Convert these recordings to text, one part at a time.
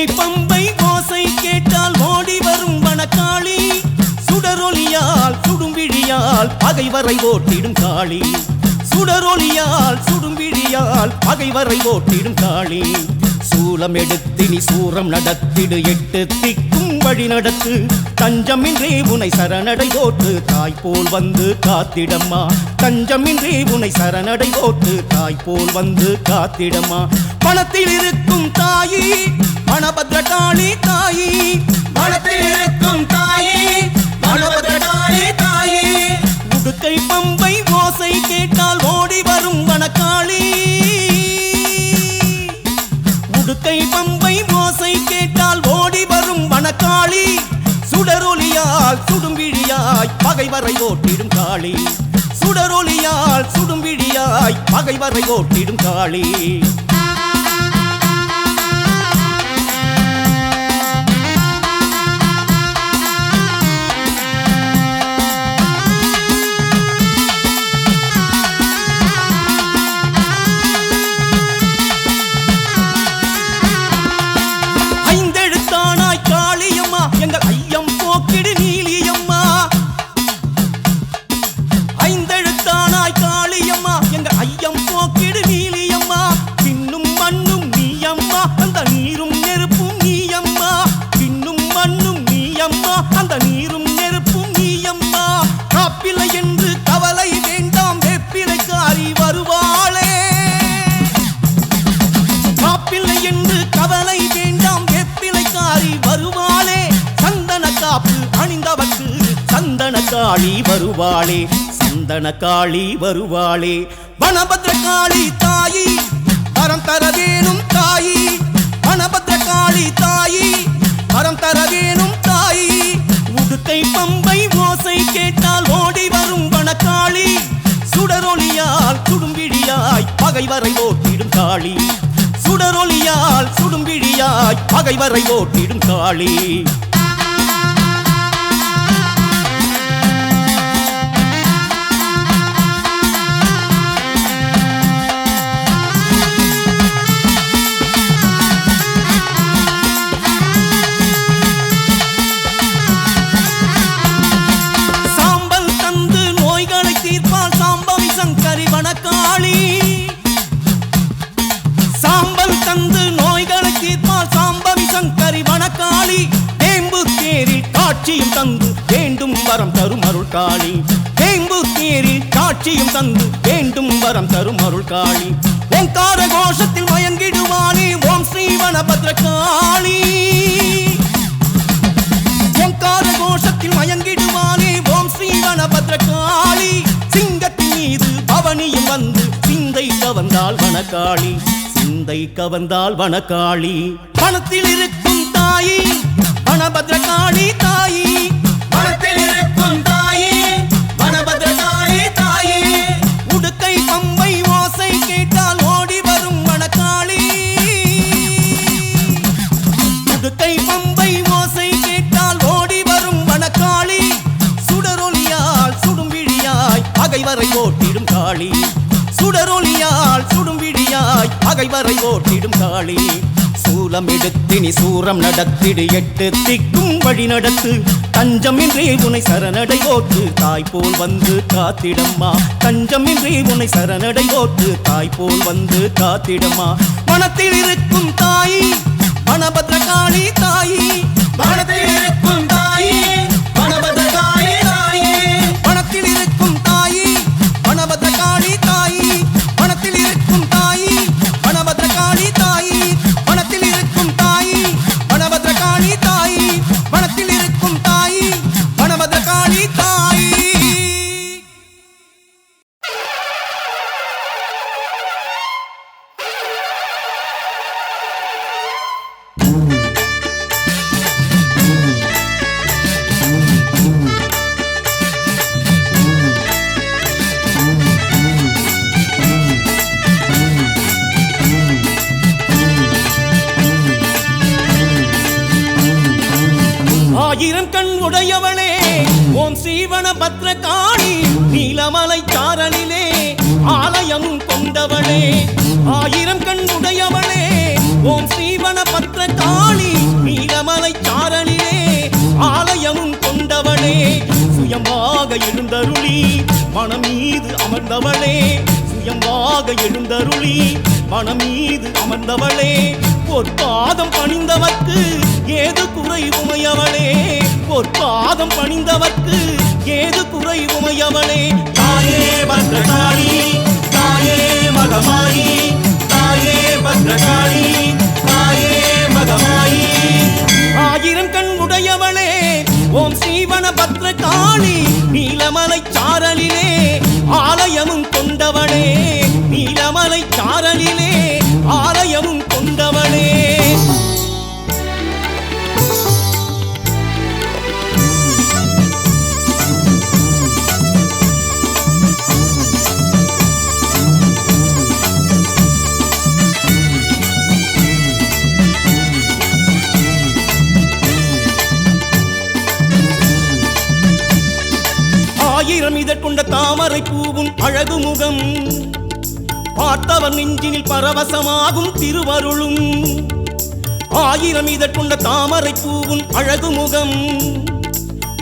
உடுக்கை பம்பை ஓசை கேட்டால் ஓடி வரும் வனக்காளி. சுடரொலியால் சுடும்பிழியால் பகைவரை ஓட்டிடும் காளி சுடரொலியால் சுடும்பிழியால் பகைவரை ஓட்டிடும் காளி சூலம் எடுத்து நீ சூரம் நடத்திடு எட்டு திக்கும் வழி நடத்து. தஞ்சமின்றி உனை சரணடை ஓட்டு தாய் போல் வந்து காத்திடம்மா. தஞ்சமின்றி உனை சரணடை ஓட்டு தாய் போல் வந்து காத்திடம்மா. பணத்தில் இருக்கும் தாயி மணபத்ரகாளி தாயி. பணத்தில் இருக்கும் தாயி மணபத்ரகாளி தாயி. உடுக்கை பம்பை ஓசை கேட்டால் ஓடி வரும் வனக்காளி. உடுக்கை பம்பை ஓசை கேட்டால் ஓடி வரும் வனக்காளி. சுடரொலியால் சுடும்பிழியாய் பகைவரை ஓட்டிடும் காளி. சுடரொலியால் சுடும்பிழியாய் பகைவரை ஓட்டிடும் காளி. காளி வருவாளே சந்தன காளி வருவாளே. வனபத்ர காளி தாயி வரம் தர வேணும் தாயி. வனபத்ர காளி தாயி வரம் தர வேணும் தாயி. உடுக்கை பம்பை ஓசை கேட்டால் ஓடி வரும் வனக்காளி. சுடரொலியால் சுடும்பிழியாய் பகைவரை ஓட்டிடும் காளி. சுடரொலியால் சுடும்பிழியாய் பகைவரை ஓட்டிடும் காளி. அருள் காளி வேம்பு தேரில் காட்சியும் தந்து வேண்டும் வரம் தரும் அருள் காளி ஓங்கார கோஷத்தில் மயங்கிடுவானே ஓம் ஸ்ரீவனபத்ர காளி ஓங்கார கோஷத்தில் மயங்கிடுவானே ஓம் ஸ்ரீவனபத்ர காளி சிங்கத்தின் மீது பவனியும் வந்து சிந்தை கவர்ந்தால் வனக்காளி சிந்தை கவர்ந்தால் வனக்காளி பணத்தில் இருக்கும் தாயி வனபத்ர காளி தாயி. பகைவரை ஓட்டிடும் காளி சுடரொலியால் சுடும் சுடும்பிழியாய் பகைவரை ஓட்டிடும் காளி சூலம் எடுத்து நீ சூரம் நடத்திடு எட்டு திக்கும் வழி நடத்து. தஞ்சமின்றி உனை சரணடை ஓட்டு தாய் போல் வந்து காத்திடம்மா. தஞ்சமின்றி உன்னை சரணடை ஓட்டு தாய் போல் வந்து காத்திடம்மா. மனத்தில் இருக்கும் தாய் வனபத்ர காளி தாயி. வனத்தில் இருக்கும் தாயி. ஆயிரம் கண் உடையவளே ஓம் சீவன பத்ரகாளி நீலமலை சாரலிலே ஆலயம் கொண்டவளே. ஆயிரம் கண் உடையவளே. ஓம் சீவன பத்ரகாளி நீலமலை சாரலிலே ஆலயம் கொண்டவளே. சுயமாக எழுந்தருளி மனம் மீது அமர்ந்தவளே. சுயமாக எழுந்தருளி மனம் மீது அமர்ந்தவளே. பொற்பாத பணிந்தவர்க்கு ஏது குறைவுமையவளே பொற்பாதம் பணிந்தவர்க்கு ஏது குறைவுமையவளே தாயே பத்ரகாளி தாயே மகமாயி தாயே பத்ரகாளி தாயே மகமாயி. ஆயிரம் கண் உடையவளே ஓம் சீவன பத்ரகாளி நீலமலை சாரலிலே ஆலயமும் கொண்டவளே நீலமலை சாரலிலே ஆலயமும் ஆயிரம் இதற்கொண்ட தாமரை பூவும் அழகு முகம் பார்த்தவர் நெஞ்சினில் பரவசமாகும் திருவருளும். ஆயிரம் இதற்கொண்ட தாமரை பூவும் அழகு முகம்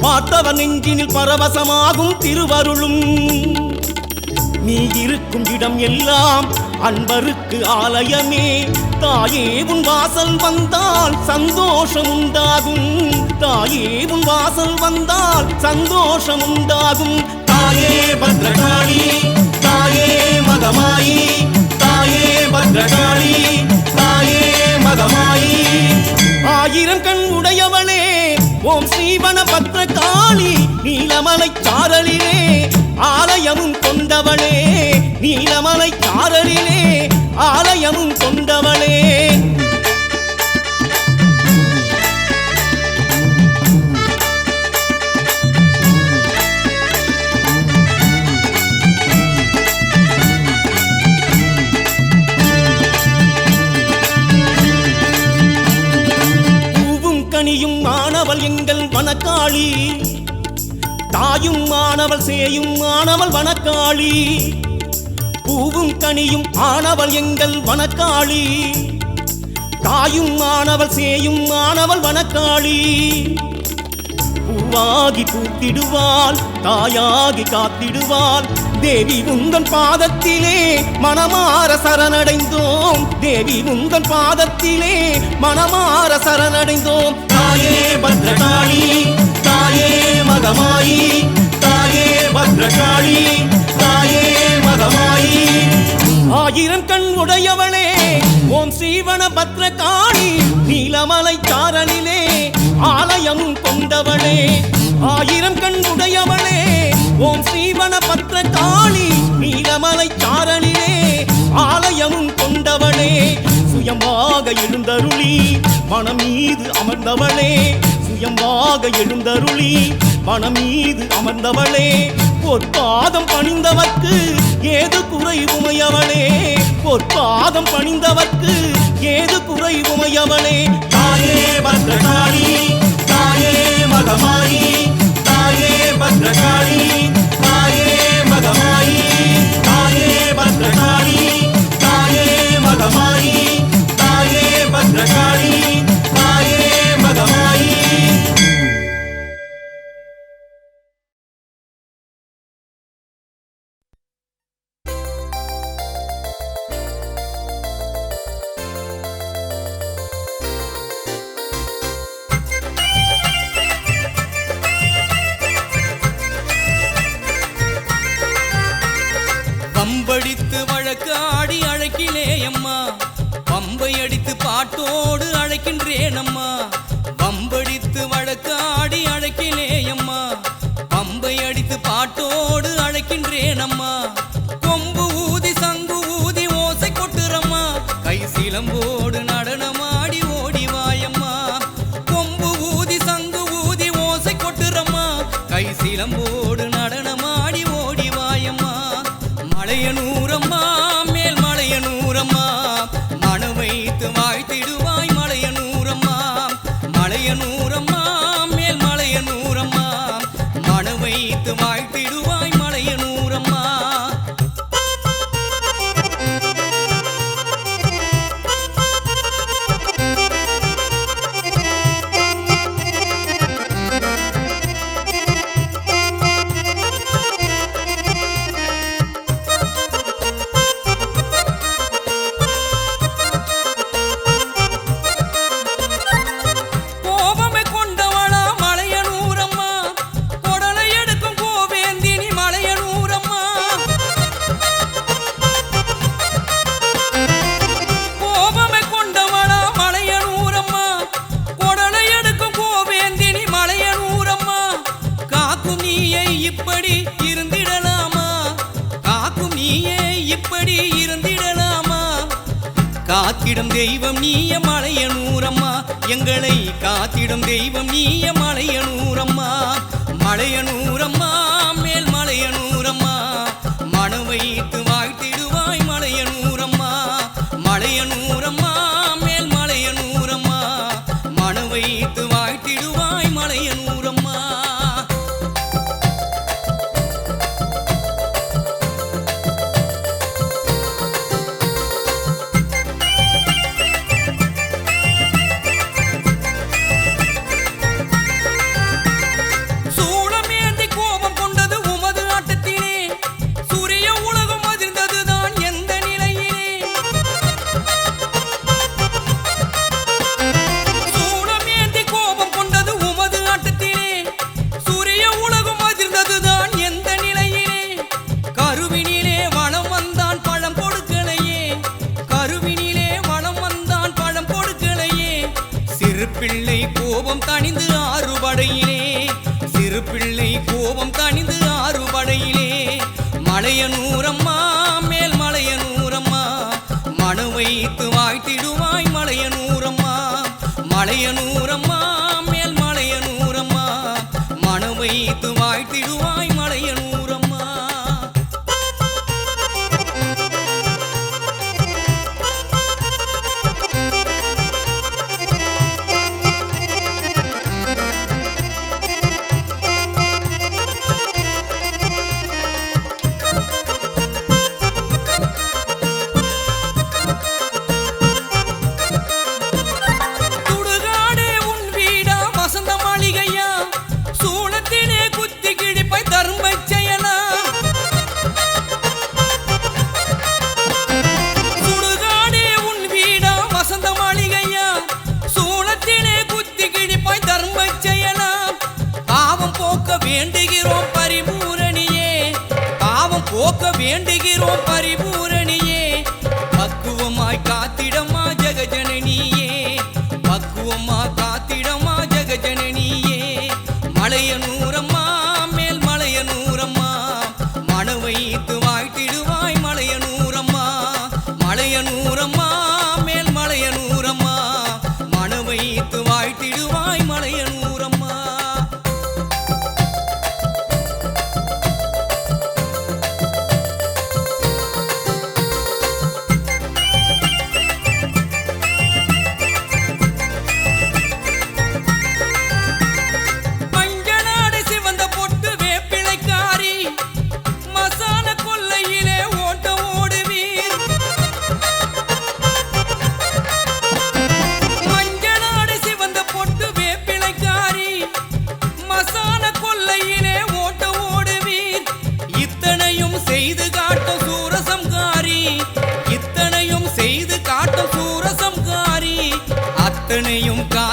பார்த்தவர் நெஞ்சினில் பரவசமாகும் திருவருளும். நீ இருக்கும் இடம் எல்லாம் அன்பருக்கு ஆலயமே. தாயே உன் வாசல் வந்தால் சந்தோஷம் உண்டாகும் தாயே உன் வாசல் வந்தால் சந்தோஷம் உண்டாகும் தாயே பத்ரகாளி தாயே மகமாயி தாயே பத்ரகாளி தாயே மகமாயி. ஆயிரம் கண் உடையவளே ஓம் ஸ்ரீவன பத்ரகாளி நீலமலை சாரலிலே ஆலயமும் கொண்டவளே நீலமலை சாரலிலே ஆலயமும் கொண்டவளே. பூவும் கனியும் மாணவள் எங்கள் வனக்காளி. தாயும் மாணவள் சேயும் மாணவள் வனக்காளி. பூவும் கனியும் ஆனவள் எங்கள் வனக்காளி. தாயும் மாணவள் சேயும் மாணவள் வனக்காளி. பூவாகி பூத்திடுவாள் தாயாகி காத்திடுவாள். தேவி உந்தன் பாதத்திலே மனமார சரணடைந்தோம். தேவி உந்தன் பாதத்திலே மனமார சரணடைந்தோம். தாயே பத்ரகாளி தாயே மகமாயி தாயே பத்ரகாளி. மகமாயி ஆயிரம் கண் உடையவளே ஓம் சீவன பத்ரகாளி நீலமலை சாரலிலே ஆலயம் கொண்டவளே ஆயிரம் கண் உடையவளே ஓம் சீவன பத்ரகாளி நீலமலை சாரலிலே ஆலயமும் கொண்டவளே சுயமாக எழுந்தருளி மனம் மீது அமர்ந்தவளே சுயமாக எழுந்தருளி மனம் மீது அமர்ந்தவளே பொற்பாதம் பணிந்தவர்க்கு ஏது குறைவுமையவளே பொற்பாதம் பணிந்தவர்க்கு ஏது குறைவுமையவளே தாயே பத்ரகாளி தாயே மகமாயி தாயே பத்ரகாளி தாயே மகமாயி தாயே பத்ரகாளி தாயே மகமாயி தாயே பத்ரகாளி. பாட்டோடு அழைக்கின்றேன் அம்மா பம்படித்து வழக்கு ஆடி அம்மா பம்பை அடித்து பாட்டோடு அழைக்கின்றேன் அம்மா கொம்பு ஊதி சங்கு ஊதி ஓசை கொட்டுறம்மா. கை சிலம்போடு நடனமாடி ஓடிவாயம்மா கொம்பு ஊதி சங்கு ஊதி ஓசை கொட்டுறம்மா. கை சிலம்போடு நடனமாடி ஓடிவாயம்மா வாயம்மா. வசந்த மாளிகையா? சூளத்திலே குத்தி கிழிப்பை தரும்பை செய்யலாம். வேண்டுகிறோம் பரிபூரணியே. பாவம் போக்க வேண்டுகிறோம் பரிபூரணியே. பக்குவமாய் காத்திடமா ஜெகஜனை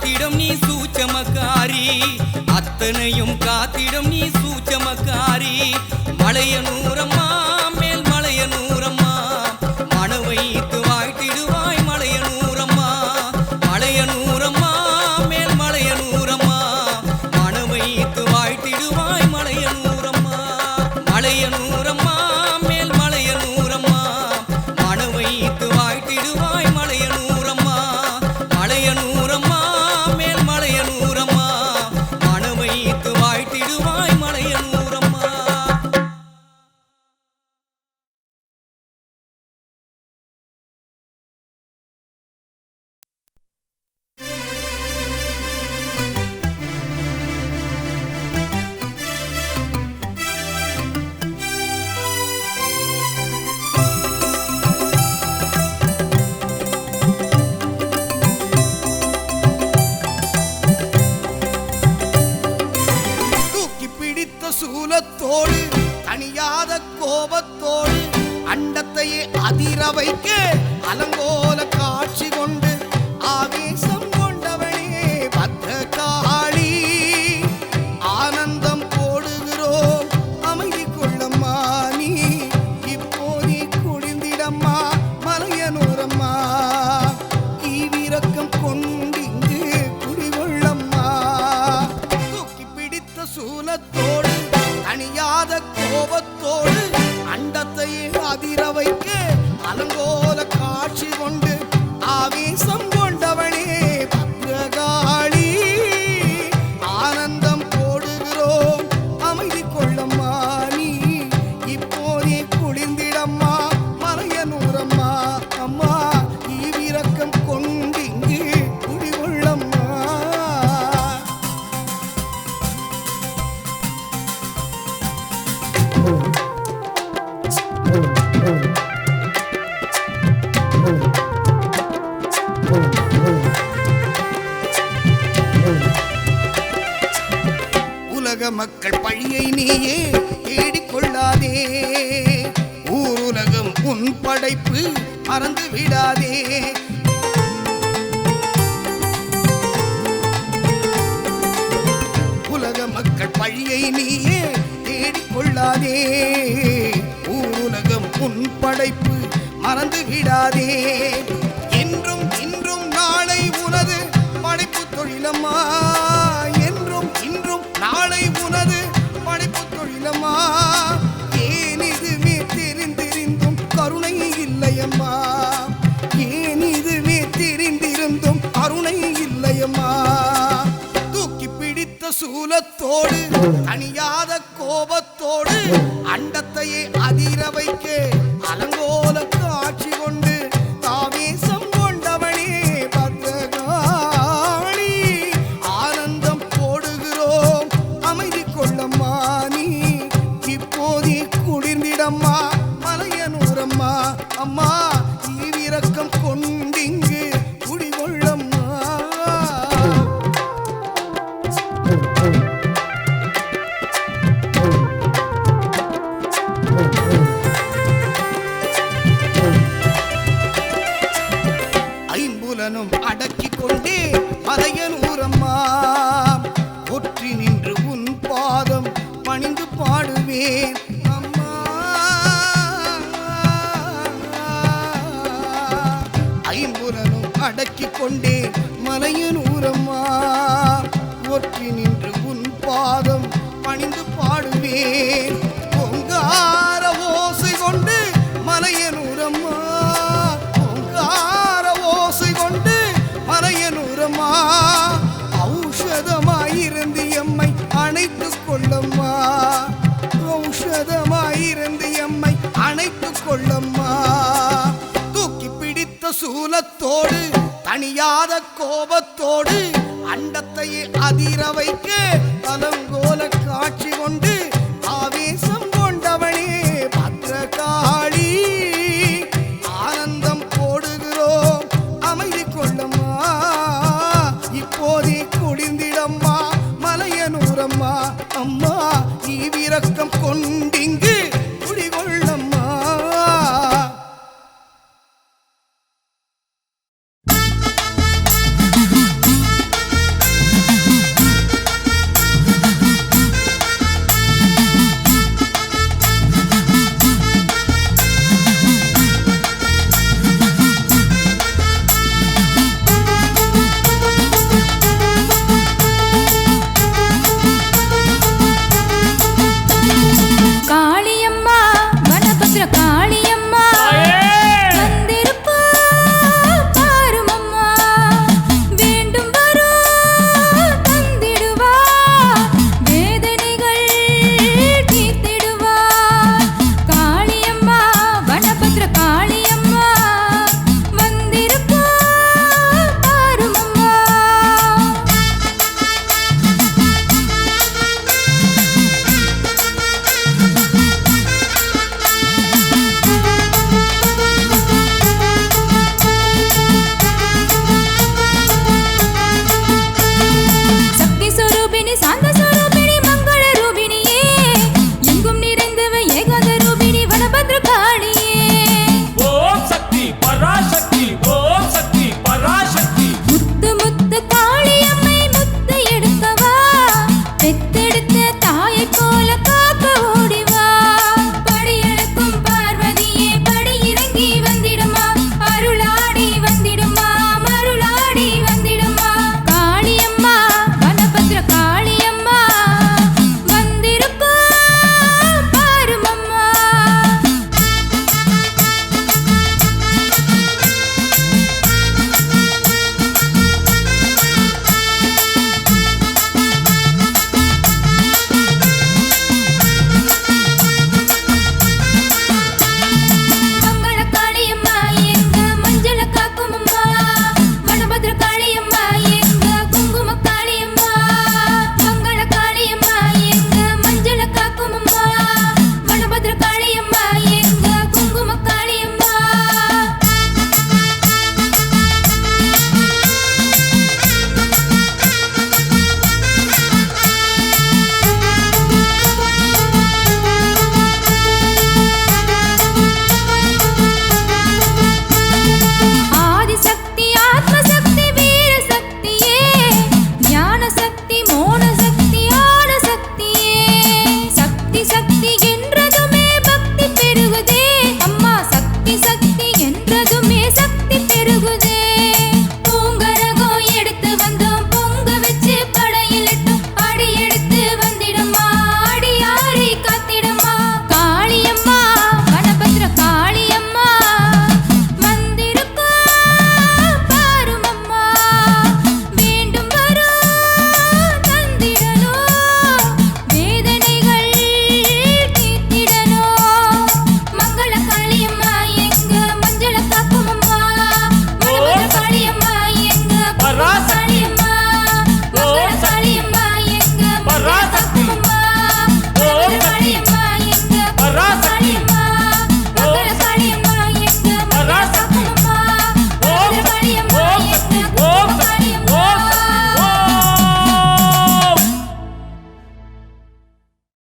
காத்திடம் நீ சூச்சமக்காரி. அத்தனையும் காத்திடம் நீ சூ கோபத்தோடு அண்டத்தையே அதிர வைக்க சூலத்தோடு அணியாத கோபத்தோடு அண்டத்தையே அதிர வைக்க. அலங்க தனியாத கோபத்தோடு